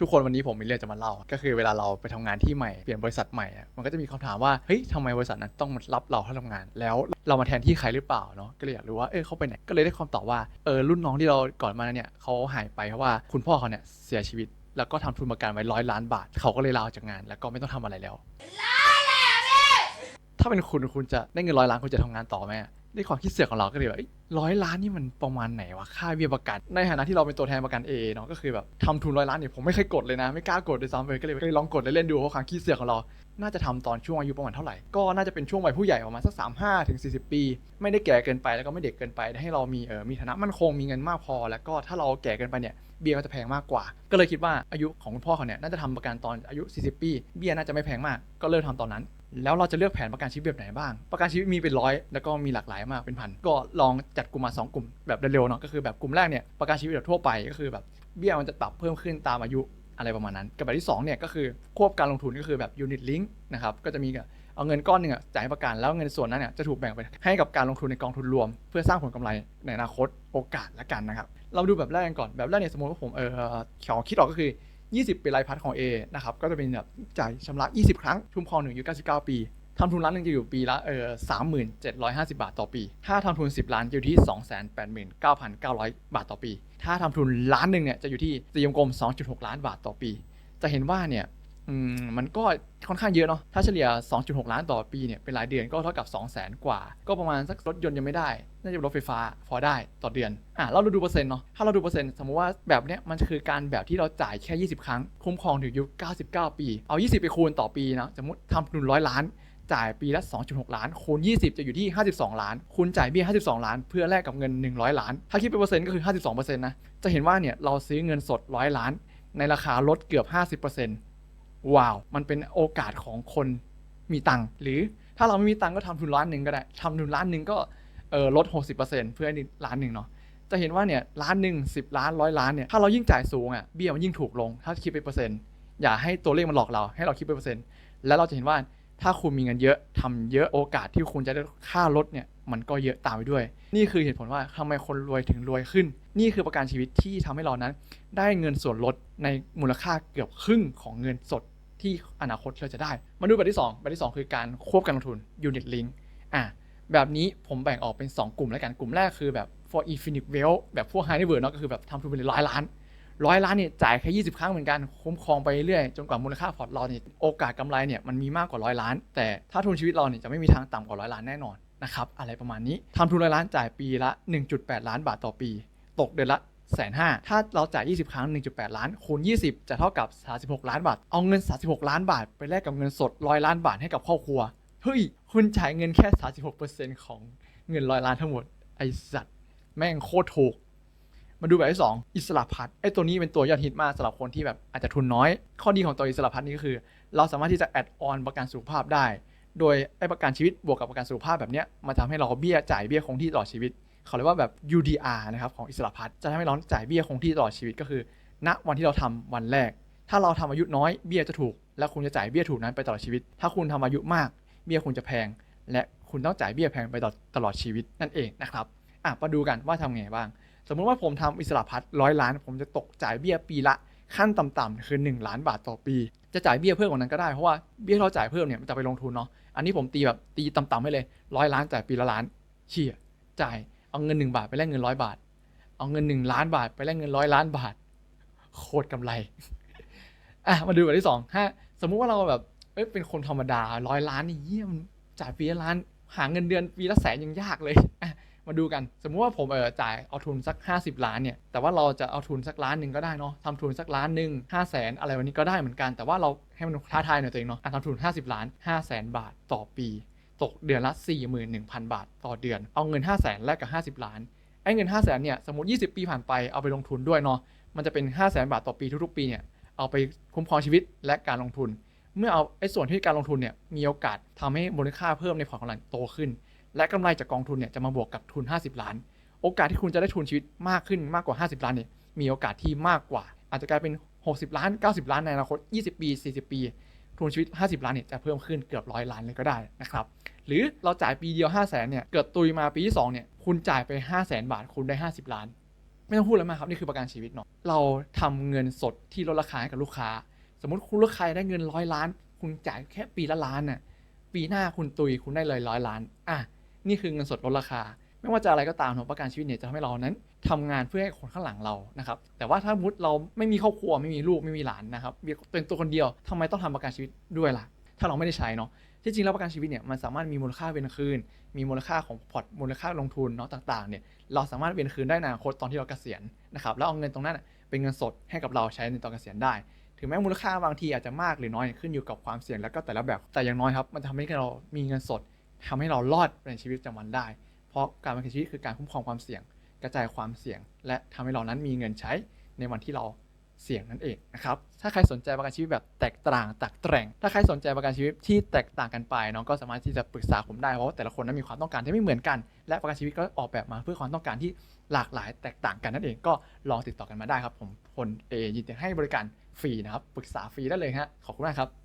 ทุกคนวันนี้ผมมีเรื่องจะมาเล่า ก็คือเวลาเราไปทำงานที่ใหม่เปลี่ยนบริษัทใหม่อะมันก็จะมีคำถามว่าเฮ้ยทำไมบริษัทนั้นต้องมารับเราเข้าทำงาน แล้วเรามาแทนที่ใครหรือเปล่าเนาะก็เลยอยากรู้ว่าเออเขาไปไหนก็เลยได้คำตอบว่าเออรุ่นน้องที่เราก่อนมาเนี่ยเขาหายไปเพราะว่าคุณพ่อเขาเนี่ยเสียชีวิต แล้วก็ทำทุนประกันไว้ร้อยล้านบาทเขาก็เลยลาออกจากงาน แล้วก็ไม่ต้องทำอะไรแล้วถ้าเป็นคุณคุณจะได้เงินร้อยล้านคุณจะทำงานต่อไหม ด้วยความคิดเสือกของเราก็เลยแบบร้อยล้านนี่มันประมาณไหนวะค่าเบี้ยประกัน ในฐานะที่เราเป็นตัวแทนประกันเอเนาะก็คือแบบทำทุนร้อยล้านเนี่ยผมไม่เคยกดเลยนะ ไม่กล้ากดด้วยซ้ำเลยก็เลยลองกดเล่นๆดูเพราะความคิดเสือกของเรา น่าจะทำตอนช่วงอายุประมาณเท่าไหร่ ก็น่าจะเป็นช่วงวัยผู้ใหญ่ประมาณสักสามห้าถึงสี่สิบปี ไม่ได้แก่เกินไปแล้วก็ไม่เด็กเกินไปให้เรามีเออมีฐานะมั่นคงมีเงินมากพอ แล้วก็ถ้าเราแก่เกินไปเนี่ยเบี้ยก็จะแพงมากกว่า ก็เลยคิดว่าอายุของคุณพ่อเขาเนี่ยน่าจะทำประกันตอนอายุ 40 ปี เบี้ยน่าจะไม่แพงมาก ก็เริ่มทำตอนนั้น แล้วเราจะเลือกแผนประกันชีวิตแบบไหนบ้าง ประกันชีวิตมีเป็นร้อยแล้วก็มีหลากหลายมากเป็นพัน ก็ลองจัดกลุ่มมา 2 กลุ่มแบบเร็วๆเนาะก็คือแบบกลุ่มแรกเนี่ยประกันชีวิตแบบทั่วไปก็คือแบบเบี้ยมันจะปรับเพิ่มขึ้นตามอายุอะไรประมาณนั้น กับแบบที่2เนี่ยก็คือควบการลงทุนก็คือแบบ unit link นะครับก็จะมีกับเอาเงินก้อนหนึ่งอะจ่ายประกันแล้วเงินส่วนนั้นเนี่ยจะถูกแบ่งไปให้กับการลงทุนในกองทุนรวม เพื่อสร้างผลกำไรในอนาคตโอกาสละกันนะครับเราดูแบบแรกกันก่อนแบบแรกเนี่ยสมมติว่าผมเออขอคิดออกก็คือ 20 เป็นลายพัดของ A นะครับก็จะเป็นแบบจ่ายชำระ 20 ครั้งทุมครองหนึ่งอยู่99 ปีทำทุนล้านหนึ่งจะอยู่ปีละเออ3750บาทต่อปี ถ้าทำทุน 10 ล้านจะอยู่ที่289,900บาทต่อปี ถ้าทำทุนล้านหนึ่งเนี่ยจะอยู่ที่ตียมกลม2.6ล้านบาทต่อปี จะเห็นว่าเนี่ย อืมมันก็ค่อนข้างเยอะเนาะ ถ้าเฉลี่ย 2.6 ล้านต่อปีเนี่ย เป็นรายเดือนก็เท่ากับ 2 0 0 0 0 0 กว่า ก็ประมาณสักรถยนต์ยังไม่ได้ น่าจะรถไฟฟ้าพอได้ต่อเดือน อะ เราดูเปอร์เซ็นต์เนาะ ถ้าเราดูเปอร์เซ็นต์ สมมติว่าแบบเนี้ยมันคือการแบบที่เราจ่ายแค่ 20 ครั้ง คุ้มครองถึงอายุ99 ปี เอา 20 ไปคูณต่อปีนะ สมมติทำทุนร้อยล้าน จ่ายปีละ 2.6 ล้าน คูณ 20 จะอยู่ที่ 52 ล้าน คูณจ่ายเบี้ย 52 ล้าน เพื่อแลกกับเงิน 100 ล้าน ถ้าคิดเป็นเปอร์เซ็นต์ก็คือ 52%นะ จะเห็นว่าเนี่ยเราซื้อเงินสด 100 ล้าน ในราคาลดเกือบ 50% ว้าว มันเป็นโอกาสของคนมีตังค์หรือถ้าเราไม่มีตังค์ก็ทำทุนล้านหนึ่งก็ได้ทำทุนล้านหนึ่งก็เออลด 60%เพื่อให้ล้านหนึ่งเนาะจะเห็นว่าเนี่ยล้านหนึ่งสิบล้านร้อยล้านเนี่ยถ้าเรายิ่งจ่ายสูงอะเบี้ยมันยิ่งถูกลง ถ้าคิดเป็นเปอร์เซ็นต์อย่าให้ตัวเลขมันหลอกเราให้เราคิดเป็นเปอร์เซ็นต์แล้วเราจะเห็นว่าถ้าคุณมีเงินเยอะทำเยอะโอกาสที่คุณจะได้ค่ารถเนี่ยมันก็เยอะตามไปด้วย นี่คือเหตุผลว่าทำไมคนรวยถึงรวยขึ้น นี่คือประกันชีวิตที่ทำให้เรานั้น ได้เงินส่วนลดในมูลค่าเกือบครึ่งของเงินสด ที่อนาคตเราจะได้ มาดูแบบที่2แบบที่ 2 คือการควบการลงทุน unit link อะแบบนี้ผมแบ่งออกเป็น 2 กลุ่มแล้วกัน กลุ่มแรกคือแบบ for infinite wealth แบบพวก high net worth เนาะก็คือแบบทำทุนไปเลยร้อยล้านร้อยล้านเนี่ยจ่ายแค่20 ครั้งเหมือนกัน คุ้มครองไปเรื่อยๆจนกว่ามูลค่าพอร์ตเราเนี่ยโอกาสกำไรเนี่ยมันมีมากกว่าร้อยล้าน แต่ถ้าทุนชีวิตเราเนี่ยจะไม่มีทางต่ำกว่าร้อยล้านแน่นอนนะครับอะไรประมาณนี้ทำทุนร้อยล้านจ่ายปีละ 1.8 ล้านบาทต่อปี ตกเดือนละ แสนห้าถ้าเราจ่าย 20 ครั้ง 1.8 ล้าน คูณ 20 จะเท่ากับ 36 ล้านบาท เอาเงิน 36 ล้านบาท ไปแลกกับเงินสดร้อยล้านบาทให้กับครอบครัว เฮ้ย คุณจ่ายเงินแค่ 36%ของเงินร้อยล้านทั้งหมด ไอสัตว์ แม่งโคตรถูก มาดูแบบที่ 2 อิสระพัฒน์ไอตัวนี้เป็นตัวยอดฮิตมากสำหรับคนที่แบบอาจจะทุนน้อย ข้อดีของตัวอิสระพัฒน์นี้ก็คือ เราสามารถที่จะแอดออนประกันสุขภาพได้ โดยไอประกันชีวิตบวกกับประกันสุขภาพแบบเนี้ยมันทำให้เราเบี้ยจ่ายเบี้ยคงที่ตลอดชีวิต เขาเรียกว่าแบบ UDR นะครับของอิสระพัฒน์จะทำให้เราจ่ายเบี้ยคงที่ตลอดชีวิตก็คือ ณวันที่เราทำวันแรก ถ้าเราทำอายุน้อยเบี้ยจะถูก และคุณจะจ่ายเบี้ยถูกนั้นไปตลอดชีวิต ถ้าคุณทำอายุมากเบี้ยคุณจะแพง และคุณต้องจ่ายเบี้ยแพงไปตลอดตลอดชีวิตนั่นเองนะครับอะมาดูกันว่าทำไงบ้าง สมมุติว่าผมทำอิสระพัฒน์ร้อยล้าน ผมจะตกจ่ายเบี้ยปีละขั้นต่ำๆคือ 1 ล้านบาทต่อปี จะจ่ายเบี้ยเพิ่มกว่านั้นก็ได้เพราะว่าเบี้ยที่เราจ่ายเพิ่มเนี่ยมันจะไปลงทุนเนาะอันนี้ผมตีแบบตีต่ำๆให้เลยร้อยล้านจ่ายปีละล้านเชี่ยจ่าย เอาเงิน1บาทไปแลกเงินร้อยบาท เอาเงิน1ล้านบาทไปแลกเงินร้อยล้านบาท โคตรกำไร อะ มาดูแบบที่สองฮะสมมุติว่าเราแบบเอ้ยเป็นคนธรรมดาร้อยล้านนี่เยี่ยมนจ่ายปีละล้าน หาเงินเดือนปีละแสนยังยากเลยอะมาดูกัน สมมุติว่าผมเออจ่ายเอาทุนสัก 50 ล้านเนี่ยแต่ว่าเราจะเอาทุนสักล้านหนึ่งก็ได้เนาะทำทุนสักล้านหนึ่งห้าแสนอะไรวันนี้ก็ได้เหมือนกัน แต่ว่าเราให้มันท้าทายหน่อยตัวเองเนาะอะทำทุน 50 ล้าน 5 0 0แสนบาทต่อปี ตกเดือนละ 41,000 บาท ต่อเดือน เอาเงิน 5 0 0แสนแลกกับ 50 ล้าน ไอ้เงิน 5 0 0แสนเนี่ยสมมติ 20 ปีผ่านไปเอาไปลงทุนด้วยเนาะ มันจะเป็น 5 0 0แสนบาทต่อปีทุกๆ ปีเนี่ย เอาไปคุ้มครองชีวิตและการลงทุน เมื่อเอาไอ้ส่วนที่การลงทุนเนี่ยมีโอกาสทำให้มูลค่าเพิ่มในพอร์ตของเราโตขึ้น และกำไรจากกองทุนเนี่ยจะมาบวกกับทุน 50 ล้าน โอกาสที่คุณจะได้ทุนชีวิตมากขึ้นมากกว่า 50 ล้านเนี่ยมีโอกาสที่มากกว่า อาจจะกลายเป็น 60 ล้าน 90 ล้านในอนาคต 20 ปี 40 ปี ทุนชีวิต 50 ล้านเนี่ยจะเพิ่มขึ้นเกือบร้อยล้านเลยก็ได้นะครับหรือเราจ่ายปีเดียว 5 0 0แสนเนี่ยเกิดตุยมาปีที่2เนี่ยคุณจ่ายไป 5 0 0แสนบาทคุณได้ 50 ล้าน ไม่ต้องพูดอะไรมากครับ นี่คือประกันชีวิตเนาะเราทำเงินสดที่ลดราคาให้กับลูกค้า สมมติคุณลูกค้าได้เงินร้อยล้าน คุณจ่ายแค่ปีละล้านน่ะปีหน้าคุณตุยคุณได้เลยร้อยล้านอะนี่คือเงินสดลดราคา ไม่ว่าจะอะไรก็ตามเนประกันชีวิตเนี่ยจะทำให้เรานั้นทำงานเพื่อให้คนข้างหลังเรานะครับแต่ว่าถ้าสมมติเราไม่มีครอบครัวไม่มีลูกไม่มีหลานนะครับเป็นตัวคนเดียวทำไมต้องทำประกันชีวิตด้วยล่ะ ถ้าเราไม่ได้ใช้เนาะที่จริงแล้วประกันชีวิตเนี่ยมันสามารถมีมูลค่าเวนคืน มีมูลค่าของพอร์ตมูลค่าลงทุนเนาะต่างๆเนี่ยเราสามารถเวนคืนได้ในอนาคตตอนที่เราเกษียณนะครับแล้วเอาเงินตรงนั้นเป็นเงินสดให้กับเราใช้ในตอนเกษียณได้ ถึงแม้มูลค่าบางทีอาจจะมากหรือน้อยขึ้นอยู่กับความเสี่ยงแล้วก็แต่ละแบบแต่อย่างน้อยครับมันจะทำให้เรามีเงินสดทำให้เรารอดในชีวิตประจำวันได้ เพราะการประกันชีวิตคือการคุ้มครองความเสี่ยง กระจายความเสี่ยง และทำให้เรานั้นมีเงินใช้ในวันที่เราเสี่ยงนั่นเองนะครับ ถ้าใครสนใจประกันชีวิตแบบแตกต่างตักแตร่ง ถ้าใครสนใจประกันชีวิตที่แตกต่างกันไปเนาะก็สามารถที่จะปรึกษาผมได้ เพราะว่าแต่ละคนนั้นมีความต้องการที่ไม่เหมือนกัน และประกันชีวิตก็ออกแบบมาเพื่อความต้องการที่หลากหลายแตกต่างกันนั่นเอง ก็ลองติดต่อกันมาได้ครับ ผมพลเอยินดีให้บริการฟรีนะครับ ปรึกษาฟรีได้เลยฮะ ขอบคุณมากครับ